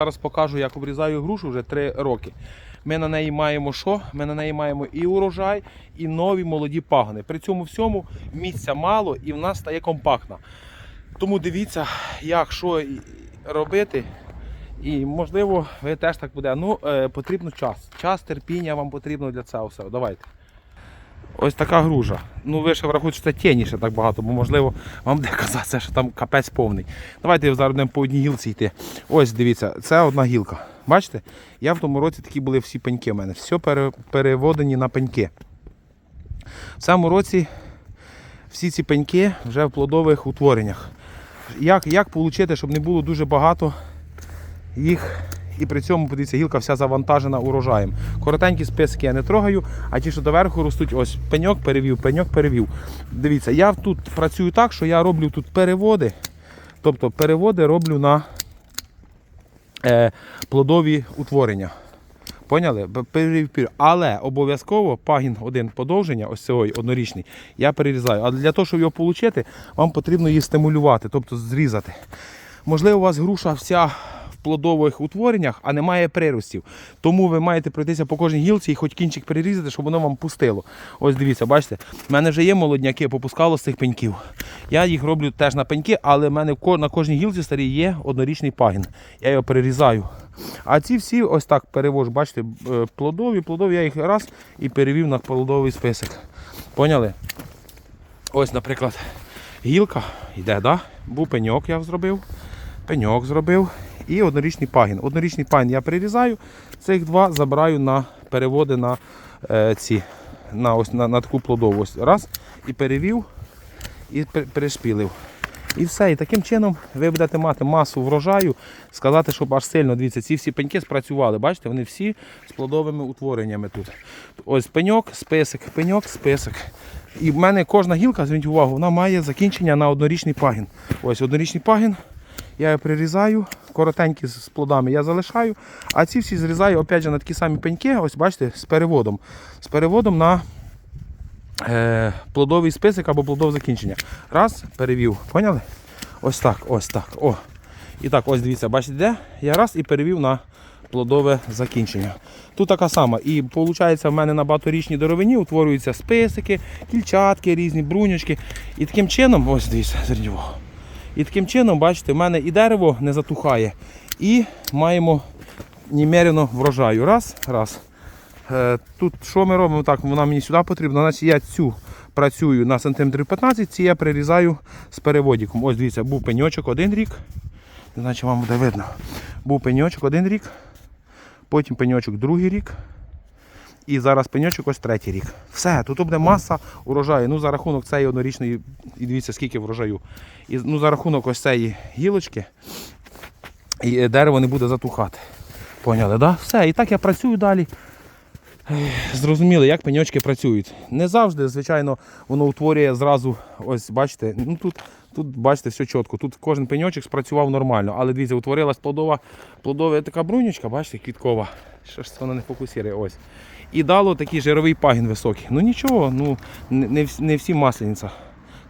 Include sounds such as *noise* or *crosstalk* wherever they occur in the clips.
Зараз покажу, як обрізаю грушу вже 3 роки. Ми на неї маємо що? Ми на неї маємо і урожай, і нові молоді пагони. При цьому всьому місця мало і в нас стає компактна. Тому дивіться, як що робити. І можливо, ви теж так буде. Ну, е, потрібно час. Час, терпіння вам потрібно для цього всього. Давайте. Ось така гружа. Ну ви ще врахуйте, що це тініше так багато, бо можливо вам буде *laughs* казатися, що там капець повний. Давайте зараз будемо по одній гілці йти. Ось дивіться, це одна гілка. Бачите? Я в тому році такі були всі пеньки в мене. Все переводені на пеньки. В цьому році всі ці пеньки вже в плодових утвореннях. Як, як отримати, щоб не було дуже багато їх. І при цьому, подивіться, гілка вся завантажена урожаєм. Коротенькі списки я не трогаю, а ті, що доверху ростуть, ось пеньок перевів, пеньок перевів. Дивіться, я тут працюю так, що я роблю тут переводи. Тобто переводи роблю на е, плодові утворення. Поняли? Але обов'язково пагін один подовження, ось цей однорічний, я перерізаю. А для того, щоб його отримати, вам потрібно її стимулювати, тобто зрізати. Можливо, у вас груша вся плодових утвореннях, а немає приростів. Тому ви маєте пройтися по кожній гілці і хоч кінчик перерізати, щоб воно вам пустило. Ось дивіться, бачите, в мене вже є молодняки, попускало з цих пеньків. Я їх роблю теж на пеньки, але в мене на кожній гілці старій є однорічний пагін. Я його перерізаю. А ці всі ось так перевожу, бачите, е, плодові, плодові, я їх раз і перевів на плодовий список. Поняли? Ось, наприклад, гілка йде, да? був пеньок, я зробив, пеньок зробив і однорічний пагін. Однорічний пагін я перерізаю, цих два забираю на переводи на е, ці, на, ось, на, на таку плодову. Раз і перевів, і пер- перешпілив. І все. І таким чином ви будете мати масу врожаю, сказати, щоб аж сильно, дивіться, ці всі пеньки спрацювали. Бачите, вони всі з плодовими утвореннями тут. Ось пеньок, список, пеньок, список. І в мене кожна гілка, зверніть увагу, вона має закінчення на однорічний пагін. Ось однорічний пагін. Я його прирізаю, коротенькі з плодами я залишаю, а ці всі зрізаю опять же, на такі самі пеньки, ось бачите, з переводом. З переводом на е, плодовий список або плодове закінчення. Раз, перевів. Поняли? Ось так, ось так. О. І так, ось дивіться, бачите, де? Я раз і перевів на плодове закінчення. Тут така сама. І виходить, в мене на багаторічній деревині утворюються списики, кільчатки, різні бруньочки. І таким чином, ось дивіться, увагу. І таким чином, бачите, в мене і дерево не затухає, і маємо немерено врожаю. Раз, раз. Е, Тут що ми робимо? Так, вона мені сюди потрібна. Значить, я цю працюю на сантиметрів 15, ці я прирізаю з переводиком. Ось дивіться, був пеньочок один рік. Не знаю, чи вам буде видно. Був пеньочок один рік, потім пеньочок другий рік. І зараз пеньочок ось третій рік. Все, тут буде маса урожаю. Ну, за рахунок цієї однорічної, і дивіться, скільки врожаю. І ну, за рахунок ось цієї гілочки і дерево не буде затухати. Поняли, да? Все, і так я працюю далі. Зрозуміли, як пеньочки працюють. Не завжди, звичайно, воно утворює зразу, ось бачите, ну тут, тут бачите, все чітко. Тут кожен пеньочок спрацював нормально. Але дивіться, утворилась плодова, плодова така брунючка, бачите, квіткова. Що ж це вона не фокусує, ось. І дало такий жировий пагін високий. Ну нічого, ну не, не, всі маслениця.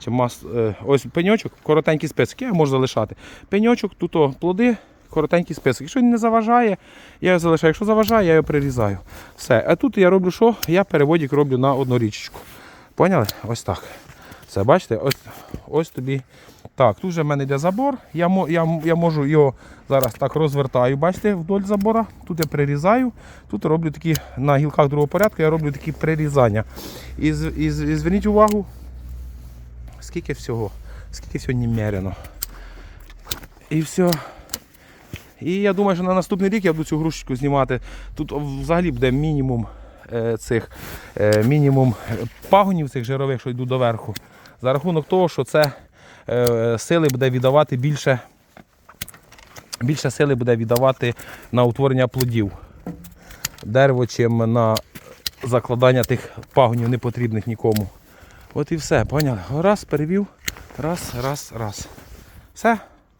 Чи мас... е, Ось пеньочок, коротенький список, я можу залишати. Пеньочок, тут плоди, коротенький список. Якщо він не заважає, я його залишаю. Якщо заважає, я його прирізаю. Все. А тут я роблю що? Я переводик роблю на однорічечку. Поняли? Ось так. Все, бачите, ось, ось тобі. Так, тут вже в мене йде забор. Я, я, я можу його зараз так розвертаю, бачите, вдоль забора. Тут я прирізаю. Тут роблю такі на гілках другого порядку, я роблю такі прирізання. І, і, і зверніть увагу, скільки всього, скільки всього немерено. І все. І я думаю, що на наступний рік я буду цю грушечку знімати. Тут взагалі буде мінімум е, цих е, мінімум пагонів цих жирових, що йдуть доверху. За рахунок того, що це е, сили буде віддавати більше, більше сили буде віддавати на утворення плодів дерево, чим на закладання тих пагонів непотрібних нікому. От і все, поняли? Раз, перевів, раз, раз, раз. Все.